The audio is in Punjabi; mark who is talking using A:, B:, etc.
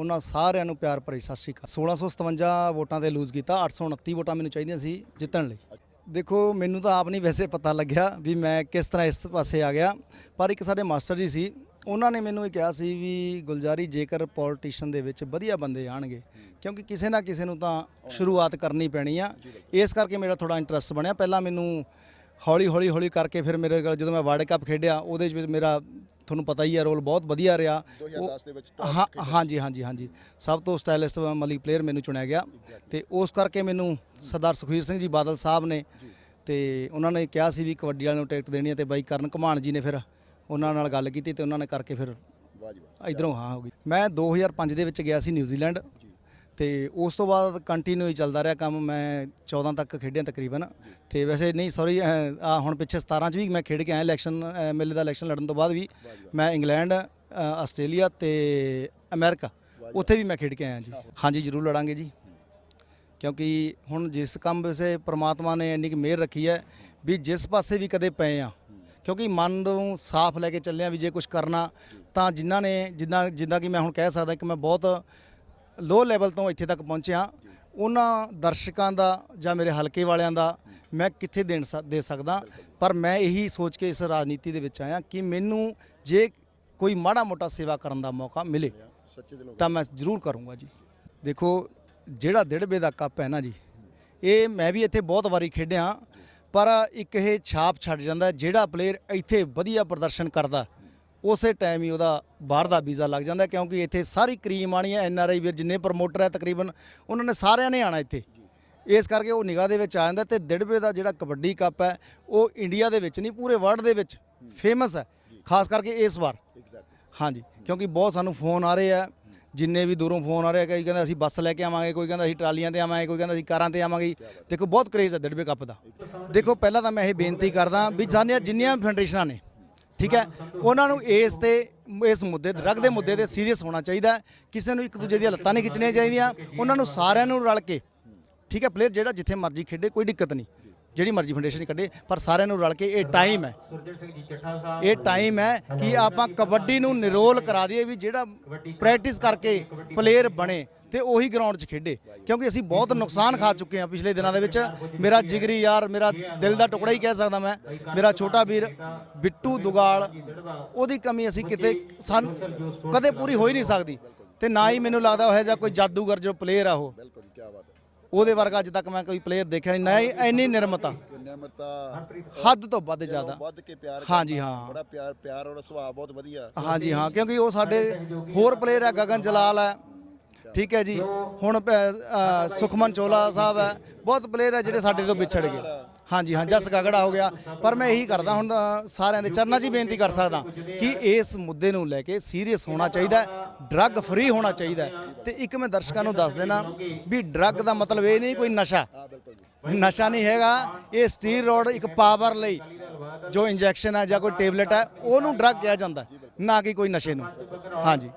A: ਉਹਨਾਂ ਸਾਰਿਆਂ ਨੂੰ ਪਿਆਰ ਭਰੀ ਸਤਿ ਸ਼੍ਰੀ ਅਕਾਲ। 1657 ਵੋਟਾਂ ਤੇ ਲੂਜ਼ ਕੀਤਾ 829 ਵੋਟਾਂ ਮੈਨੂੰ ਚਾਹੀਦੀਆਂ ਸੀ ਜਿੱਤਣ ਲਈ। ਦੇਖੋ, ਮੈਨੂੰ ਤਾਂ ਆਪ ਨਹੀਂ ਵੈਸੇ ਪਤਾ ਲੱਗਿਆ ਵੀ ਮੈਂ ਕਿਸ ਤਰ੍ਹਾਂ ਇਸ ਪਾਸੇ ਆ ਗਿਆ, ਪਰ ਇੱਕ ਸਾਡੇ ਮਾਸਟਰ ਜੀ ਸੀ, ਉਹਨਾਂ ਨੇ ਮੈਨੂੰ ਇਹ ਕਿਹਾ ਸੀ ਵੀ ਗੁਲਜ਼ਾਰੀ ਜੇਕਰ ਪੋਲੀਟੀਸ਼ੀਅਨ ਦੇ ਵਿੱਚ ਵਧੀਆ ਬੰਦੇ ਆਣਗੇ, ਕਿਉਂਕਿ ਕਿਸੇ ਨਾ ਕਿਸੇ ਨੂੰ ਤਾਂ ਸ਼ੁਰੂਆਤ ਕਰਨੀ ਪੈਣੀ ਆ। ਇਸ ਕਰਕੇ ਮੇਰਾ ਥੋੜਾ ਇੰਟਰਸਟ ਬਣਿਆ। ਪਹਿਲਾਂ ਮੈਨੂੰ ਹੌਲੀ ਹੌਲੀ ਹੌਲੀ ਕਰਕੇ ਫਿਰ ਮੇਰੇ ਕੋਲ ਜਦੋਂ ਮੈਂ ਵਰਲਡ ਕੱਪ ਖੇਡਿਆ, ਉਹਦੇ ਵਿੱਚ ਮੇਰਾ ਤੁਹਾਨੂੰ ਪਤਾ ਹੀ ਹੈ ਰੋਲ ਬਹੁਤ ਵਧੀਆ ਰਿਹਾ।
B: 2010 ਦੇ ਵਿੱਚ
A: ਹਾਂ ਹਾਂਜੀ ਹਾਂਜੀ ਹਾਂਜੀ। ਸਭ ਤੋਂ ਸਟਾਈਲਿਸਟ ਮਲਿਕ ਪਲੇਅਰ ਮੈਨੂੰ ਚੁਣਿਆ ਗਿਆ। ਤੇ ਉਸ ਕਰਕੇ ਮੈਨੂੰ ਸਰਦਾਰ ਸੁਖਵੀਰ ਸਿੰਘ ਜੀ ਬਾਦਲ ਸਾਹਿਬ ਨੇ ਤੇ ਉਹਨਾਂ ਨੇ ਕਿਹਾ ਸੀ ਵੀ ਕਬੱਡੀ ਵਾਲਿਆਂ ਨੂੰ ਟਿਕਟ ਦੇਣੀ ਹੈ ਤੇ ਬਾਈ ਕਰਨ ਘਮਾਣ ਜੀ ਨੇ ਫਿਰ ਉਹਨਾਂ ਨਾਲ ਗੱਲ ਕੀਤੀ ਤੇ ਉਹਨਾਂ ਨੇ ਕਰਕੇ ਫਿਰ
B: ਵਾਹ ਜੀ ਵਾਹ।
A: ਇਧਰੋਂ ਹਾਂ ਹੋ ਗਈ। ਮੈਂ 2005 ਦੇ ਵਿੱਚ ਗਿਆ ਸੀ ਨਿਊਜ਼ੀਲੈਂਡ। ਤੇ ਉਸ ਤੋਂ ਬਾਅਦ ਕੰਟੀਨਿਊ ਹੀ ਚੱਲਦਾ ਰਿਹਾ ਕੰਮ। ਮੈਂ 14 ਤੱਕ ਖੇਡਿਆ ਤਕਰੀਬਨ। ਤੇ ਵੈਸੇ ਨਹੀਂ ਸੌਰੀ ਆ ਹੁਣ ਪਿੱਛੇ 17 ਚ ਵੀ ਮੈਂ ਖੇਡ ਕੇ ਆਇਆ ਇਲੈਕਸ਼ਨ ਮੇਲੇ ਦਾ ਇਲੈਕਸ਼ਨ ਲੜਨ ਤੋਂ ਬਾਅਦ ਵੀ। ਮੈਂ ਇੰਗਲੈਂਡ ਆਸਟ੍ਰੇਲੀਆ ਤੇ ਅਮਰੀਕਾ, ਉੱਥੇ ਵੀ ਮੈਂ ਖੇਡ ਕੇ ਆਇਆ ਜੀ। ਹਾਂਜੀ, ਜ਼ਰੂਰ ਲੜਾਂਗੇ ਜੀ। ਕਿਉਂਕਿ ਹੁਣ ਜਿਸ ਕੰਮ ਵੈਸੇ ਪ੍ਰਮਾਤਮਾ ਨੇ ਇੰਨੀ ਕੁ ਮਿਹਰ ਰੱਖੀ ਹੈ ਵੀ ਜਿਸ ਪਾਸੇ ਵੀ ਕਦੇ ਪਏ ਆ, ਕਿਉਂਕਿ ਮਨ ਨੂੰ ਸਾਫ਼ ਲੈ ਕੇ ਚੱਲਿਆ ਵੀ ਜੇ ਕੁਝ ਕਰਨਾ, ਤਾਂ ਜਿਨ੍ਹਾਂ ਨੇ, ਜਿੰਨਾ ਜਿੱਦਾਂ ਕਿ ਮੈਂ ਹੁਣ ਕਹਿ ਸਕਦਾ ਕਿ ਮੈਂ ਬਹੁਤ ਲੋ ਲੈਵਲ ਤੋਂ ਇੱਥੇ ਤੱਕ ਪਹੁੰਚਿਆ ਉਹਨਾਂ ਦਰਸ਼ਕਾਂ ਦਾ ਜਾਂ ਮੇਰੇ ਹਲਕੇ ਵਾਲਿਆਂ ਦਾ ਮੈਂ ਕਿੱਥੇ ਦੇਣ ਸ- ਦੇ ਸਕਦਾ। ਪਰ ਮੈਂ ਇਹੀ ਸੋਚ ਕੇ ਇਸ ਰਾਜਨੀਤੀ ਦੇ ਵਿੱਚ ਆਇਆ ਕਿ ਮੈਨੂੰ ਜੇ ਕੋਈ ਮਾੜਾ ਮੋਟਾ ਸੇਵਾ ਕਰਨ ਦਾ ਮੌਕਾ ਮਿਲੇ
B: ਸੱਚੇ ਦਿਲੋਂ
A: ਤਾਂ ਮੈਂ ਜ਼ਰੂਰ ਕਰੂੰਗਾ ਜੀ। ਦੇਖੋ, ਜਿਹੜਾ ਦਿੜਬੇ ਦਾ ਕੱਪ ਹੈ ਨਾ ਜੀ, ਇਹ ਮੈਂ ਵੀ ਇੱਥੇ ਬਹੁਤ ਵਾਰੀ ਖੇਡਿਆ, ਪਰ ਇੱਕ ਇਹ ਛਾਪ ਛੱਡ ਜਾਂਦਾ, ਜਿਹੜਾ ਪਲੇਅਰ ਇੱਥੇ ਵਧੀਆ ਪ੍ਰਦਰਸ਼ਨ ਕਰਦਾ ਉਸੇ ਟਾਈਮ ਹੀ ਉਹਦਾ ਬਾਹਰ ਦਾ ਵੀਜ਼ਾ ਲੱਗ ਜਾਂਦਾ ਕਿਉਂਕਿ ਇੱਥੇ ਸਾਰੀ ਕਰੀਮ ਆਣੀ ਹੈ ਐਨ ਆਰ ਆਈ ਵੀਰ ਜਿੰਨੇ ਪ੍ਰਮੋਟਰ ਹੈ ਤਕਰੀਬਨ ਉਹਨਾਂ ਨੇ ਸਾਰਿਆਂ ਨੇ ਆਣਾ ਇੱਥੇ। ਇਸ ਕਰਕੇ ਉਹ ਨਿਗਾਹ ਦੇ ਵਿੱਚ ਆ ਜਾਂਦਾ ਤੇ ਦਿੜਬੇ ਦਾ ਜਿਹੜਾ ਕਬੱਡੀ ਕੱਪ ਹੈ ਉਹ ਇੰਡੀਆ ਦੇ ਵਿੱਚ ਨਹੀਂ ਪੂਰੇ ਵਰਲਡ ਦੇ ਵਿੱਚ ਫੇਮਸ ਹੈ ਖਾਸ ਕਰਕੇ ਇਸ ਵਾਰ। ਹਾਂਜੀ ਕਿਉਂਕਿ ਬਹੁਤ ਸਾਨੂੰ ਫੋਨ ਆ ਰਹੇ ਆ ਜਿੰਨੇ ਵੀ ਦੂਰੋਂ ਫੋਨ ਆ ਰਹੇ ਆ ਕਈ ਕਹਿੰਦਾ ਅਸੀਂ ਬੱਸ ਲੈ ਕੇ ਆਵਾਂਗੇ ਕੋਈ ਕਹਿੰਦਾ ਅਸੀਂ ਟਰਾਲੀਆਂ ਤੇ ਆਵਾਂਗੇ ਕੋਈ ਕਹਿੰਦਾ ਅਸੀਂ ਕਾਰਾਂ ਤੇ ਆਵਾਂਗੇ। ਦੇਖੋ ਬਹੁਤ ਕ੍ਰੇਜ਼ ਹੈ ਦੜਬੇ ਕੱਪ ਦਾ। ਦੇਖੋ ਪਹਿਲਾਂ ਤਾਂ ਮੈਂ ਇਹ ਬੇਨਤੀ ਕਰਦਾ ਵੀ ਸਾਡੀਆਂ ਜਿੰਨੀਆਂ ਫੈਡਰੇਸ਼ਨਾਂ ਨੇ ਠੀਕ ਹੈ? ਉਹਨਾਂ ਨੂੰ ਇਸ ਤੇ, ਇਸ ਮੁੱਦੇ, ਡਰੱਗ ਦੇ ਮੁੱਦੇ ਤੇ ਸੀਰੀਅਸ ਹੋਣਾ ਚਾਹੀਦਾ ਕਿਸੇ ਨੂੰ ਇੱਕ ਦੂਜੇ ਦੀਆਂ ਲੱਤਾਂ ਨਹੀਂ ਖਿੱਚਣੀਆਂ ਚਾਹੀਦੀਆਂ। ਉਹਨਾਂ ਨੂੰ ਸਾਰਿਆਂ ਨੂੰ ਰਲ ਕੇ, ਠੀਕ ਹੈ ਪਲੇਅਰ ਜਿਹੜਾ ਜਿੱਥੇ ਮਰਜ਼ੀ ਖੇਡੇ, ਕੋਈ ਦਿੱਕਤ ਨਹੀਂ। ਜਿਹੜੀ ਮਰਜ਼ੀ ਫਾਊਂਡੇਸ਼ਨ ਕੱਢੇ ਪਰ ਸਾਰਿਆਂ ਨੂੰ ਰਲ ਕੇ ਇਹ ਟਾਈਮ ਹੈ। ਇਹ ਟਾਈਮ ਹੈ ਕਿ ਆਪਾਂ ਕਬੱਡੀ ਨੂੰ ਨਿਰੋਲ ਕਰਾ ਦਈਏ ਵੀ ਜਿਹੜਾ ਪ੍ਰੈਕਟਿਸ ਕਰਕੇ ਪਲੇਅਰ ਬਣੇ ਤੇ ਉਹੀ ਗਰਾਊਂਡ 'ਚ ਖੇਡੇ। ਕਿਉਂਕਿ ਅਸੀਂ ਬਹੁਤ ਨੁਕਸਾਨ ਖਾ ਚੁੱਕੇ ਹਾਂ ਪਿਛਲੇ ਦਿਨਾਂ ਦੇ ਵਿੱਚ। ਮੇਰਾ ਜਿਗਰੀ ਯਾਰ ਮੇਰਾ ਦਿਲ ਦਾ ਟੁਕੜਾ ਹੀ ਕਹਿ ਸਕਦਾ ਮੈਂ। ਮੇਰਾ ਛੋਟਾ ਵੀਰ ਬਿੱਟੂ ਦੁਗਾਲ ਉਹਦੀ ਕਮੀ ਅਸੀਂ ਕਿਤੇ ਸਨ ਕਦੇ ਪੂਰੀ ਹੋ ਹੀ ਨਹੀਂ ਸਕਦੀ। ਤੇ ਨਾ ਹੀ ਮੈਨੂੰ ਲੱਗਦਾ ਉਹ ਜਿਹਾ ਕੋਈ ਜਾਦੂਗਰ ਜੋ ਪਲੇਅਰ ਆ ਉਹ।
B: ਬਿਲਕੁਲ ਜੀ ਕੀ ਬਾਤ ਹੈ।
A: ਉਹਦੇ ਵਰਗਾ ਅੱਜ ਤੱਕ ਮੈਂ ਕੋਈ ਪਲੇਅਰ ਦੇਖਿਆ ਨਹੀਂ ਨਾ ਇੰਨੀ ਨਿਰਮਤਾ।
B: ਨਿਮਰਤਾ
A: ਹੱਦ ਤੋਂ ਵੱਧ ਜ਼ਿਆਦਾ।
B: ਵੱਧ ਕੇ ਪਿਆਰ
A: ਹਾਂਜੀ, ਹਾਂ।
B: ਬੜਾ ਪਿਆਰ ਪਿਆਰ ਔਰ ਸੁਭਾਅ ਬਹੁਤ ਵਧੀਆ।
A: ਹਾਂਜੀ ਹਾਂ ਕਿਉਂਕਿ ਉਹ ਸਾਡੇ ਹੋਰ ਪਲੇਅਰ ਹੈ ਗਗਨ ਜਲਾਲ ਹੈ। ਠੀਕ ਹੈ ਜੀ। ਹੁਣ ਪ- ਸੁਖਮਨ ਚੋਲਾ ਸਾਹਿਬ ਹੈ। ਬਹੁਤ ਪਲੇਅਰ ਹੈ ਜਿਹੜੇ ਸਾਡੇ ਤੋਂ ਵਿਛੜ ਗਏ। ਹਾਂਜੀ, ਹਾਂ, ਜਸ ਗਗੜਾ ਹੋ ਗਿਆ। ਪਰ ਮੈਂ ਇਹੀ ਕਰਦਾ ਹੁਣ ਸਾਰਿਆਂ ਦੇ ਚਰਨਾਂ 'ਚ ਹੀ ਬੇਨਤੀ ਕਰ ਸਕਦਾ ਕਿ ਇਸ ਮੁੱਦੇ ਨੂੰ ਲੈ ਕੇ ਸੀਰੀਅਸ ਹੋਣਾ ਚਾਹੀਦਾ ਡਰੱਗ ਫ੍ਰੀ ਹੋਣਾ ਚਾਹੀਦਾ ਹੈ। ਤੇ ਇੱਕ ਮੈਂ ਦਰਸ਼ਕਾਂ ਨੂੰ ਦੱਸ ਦੇਣਾ ਵੀ ਡਰੱਗ ਦਾ ਮਤਲਬ ਇਹ ਨਹੀਂ ਕੋਈ ਨਸ਼ਾ। ਨਸ਼ਾ ਨਹੀਂ ਹੈਗਾ। ਇਹ ਸਟੀਰੋਇਡ ਇੱਕ ਪਾਵਰ ਲਈ ਜੋ ਇੰਜੈਕਸ਼ਨ ਹੈ ਜਾਂ ਕੋਈ ਟੇਬਲੇਟ ਹੈ, ਉਹਨੂੰ ਡਰੱਗ ਕਿਹਾ ਜਾਂਦਾ ਨਾ ਕਿ ਕੋਈ ਨਸ਼ੇ ਨੂੰ। ਹਾਂਜੀ।